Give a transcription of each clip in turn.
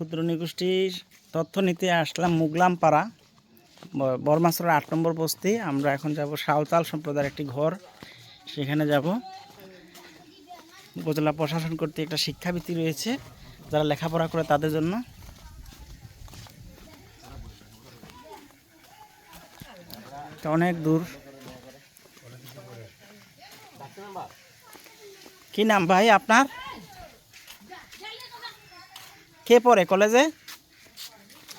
ক্ষুদ্র নিগোষ্ঠীর তথ্য নিতে আসলাম মুগলাম পাড়া বর্মাসর আট নম্বর বস্তি। আমরা এখন যাব সাঁওতাল সম্প্রদায়ের একটি ঘর। সেখানে যাব। উপজেলা প্রশাসন কর্তৃক একটা শিক্ষাবৃত্তি রয়েছে। যারা লেখাপড়া করে তাদের জন্য। অনেক দূর। কি নাম ভাই আপনার? কে পড়ে কলেজে?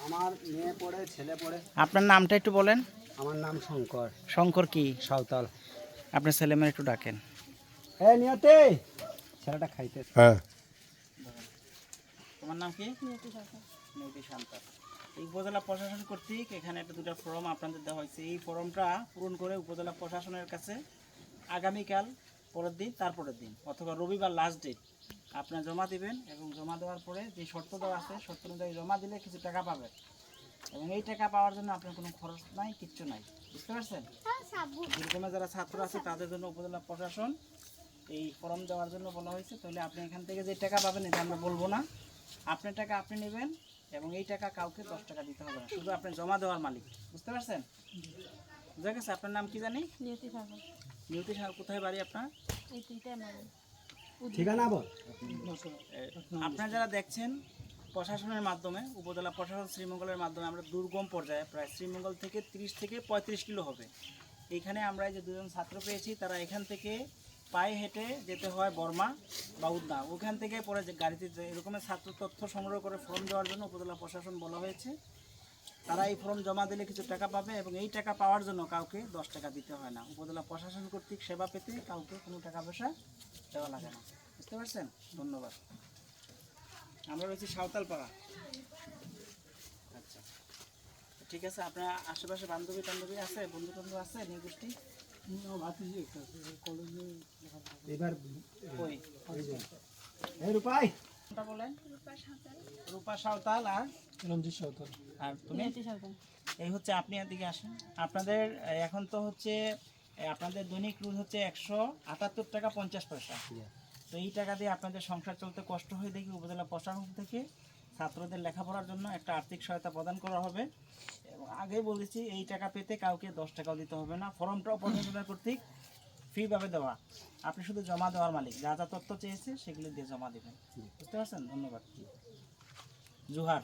আমার মেয়ে পড়ে ছেলে পড়ে। আপনার নামটা একটু বলেন। আমার নাম শঙ্কর। শঙ্কর কি? সাঁওতাল। আপনার ছেলে মেয়ে একটু ডাকেন। এ নিয়তে! ছেলেটা খাইতে হ্যাঁ। তোমার নাম কি? নিয়তি সান্তাল এই উপজেলা প্রশাসন কর্তৃক এখানে একটা দুটো ফর্ম আপনাদের দেওয়া হয়েছে। এই ফর্মটা পূরণ করে উপজেলা প্রশাসনের কাছে আগামীকাল পরের দিন তারপরের দিন অথবা রবিবার লাস্ট ডেট আপনারা জমা দিবেন এবং জমা দেওয়ার পরে যে শর্ত দেওয়া আছে শর্ত অনুযায়ী জমা দিলে কিছু টাকা পাবেন। এবং এই টাকা পাওয়ার জন্য আপনার কোনো খরচ নাই কিচ্ছু নাই। বুঝতে পারছেন? দুর্গমে যারা ছাত্র আছে তাদের জন্য উপজেলা প্রশাসন এই ফর্ম দেওয়ার জন্য বলা হয়েছে। তাহলে আপনি এখান থেকে যে টাকা পাবেন এটা আমরা বলব না। আপনার টাকা আপনি নেবেন এবং এই টাকা কাউকে দশ টাকা দিতে হবে না। শুধু আপনি জমা দেওয়ার মালিক। বুঝতে পারছেন? বুঝা গেছে আপনার নাম কি জানি? সাহেব কোথায় বাড়ি আপনার? ঠিকানা বল। আপনারা যারা দেখছেন প্রশাসনের মাধ্যমে উপজেলা প্রশাসন শ্রীমঙ্গলের মাধ্যমে আমরা দুর্গম পর্যায়ে প্রায় শ্রীমঙ্গল থেকে 30 থেকে পঁয়ত্রিশ কিলো হবে। এখানে আমরা যে দুজন ছাত্র পেয়েছি তারা এখান থেকে পায়ে হেঁটে যেতে হয় বর্মা বা উদ্না ওখান থেকে পরে যে গাড়িতে এরকমের ছাত্র তথ্য সংগ্রহ করে ফর্ম দেওয়ার জন্য উপজেলা প্রশাসন বলা হয়েছে। তারা এই ফর্ম জমা দিলে কিছু টাকা পাবে এবং এই টাকা পাওয়ার জন্য কাউকে দশ টাকা দিতে হয় না। উপজেলা প্রশাসন কর্তৃক সেবা পেতে কাউকে কোনো টাকা পয়সা দেওয়া লাগে না। বুঝতে পারছেন? ধন্যবাদ। আমরা রয়েছি সাঁওতাল পাড়া আচ্ছা। ঠিক আছে আপনার আশেপাশে বান্ধবী টান্ধবী আছে বন্ধু বান্ধব আছে এবার রূপাই। কোনটা বলেন? রূপা সাঁওতাল আর? রঞ্জিত সাঁওতাল আর তুমি? এই হচ্ছে আপনি এদিকে আসেন। আপনাদের এখন তো হচ্ছে আপনাদের দৈনিক রুজ হচ্ছে একশো আটাত্তর টাকা পঞ্চাশ পয়সা। তো এই টাকা দিয়ে আপনাদের সংসার চলতে কষ্ট হয়ে দেখি উপজেলা প্রশাসন থেকে ছাত্রদের লেখাপড়ার জন্য একটা আর্থিক সহায়তা প্রদান করা হবে। এবং আগে বলেছি এই টাকা পেতে কাউকে দশ টাকাও দিতে হবে না। ফর্মটাও প্রশাসনের কর্তৃক ফ্রিভাবে দেওয়া। আপনি শুধু জমা দেওয়ার মালিক। যা যা তথ্য চেয়েছে সেগুলি দিয়ে জমা দেবেন। বুঝতে পারছেন? ধন্যবাদ। জুহার।